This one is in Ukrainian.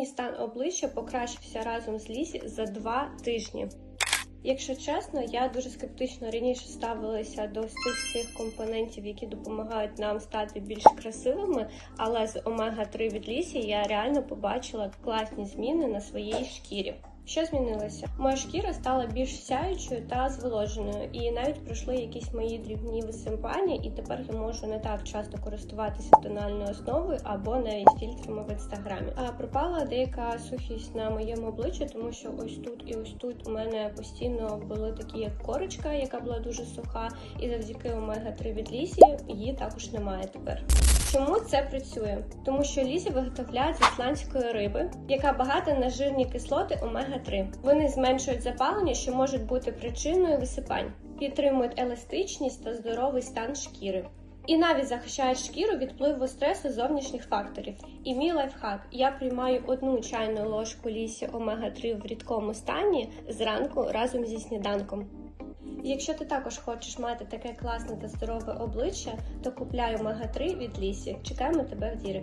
Мій стан обличчя покращився разом з лісі за два тижні. Якщо чесно, я дуже скептично раніше ставилася до цих компонентів, які допомагають нам стати більш красивими. Але з омега 3 від лісі я реально побачила класні зміни на своїй шкірі. Що змінилося? Моя шкіра стала більш сяючою та зволоженою, і навіть пройшли якісь мої дрібні висипання, і тепер я можу не так часто користуватися тональною основою або навіть фільтрами в інстаграмі. А пропала деяка сухість на моєму обличчі, тому що ось тут і ось тут у мене постійно були такі як корочка, яка була дуже суха, і завдяки омега 3 від лісі її також немає тепер. Чому це працює? Тому що лісі виготовляють з ісландської риби, яка багата на жирні кислоти омега 3 Вони зменшують запалення, що можуть бути причиною висипань, підтримують еластичність та здоровий стан шкіри. І навіть захищають шкіру від впливу стресу зовнішніх факторів. І мій лайфхак: я приймаю одну чайну ложку лісі омега 3 в рідкому стані зранку разом зі сніданком. Якщо ти також хочеш мати таке класне та здорове обличчя, то купляй омега 3 від лісі. Чекаємо тебе в дірек.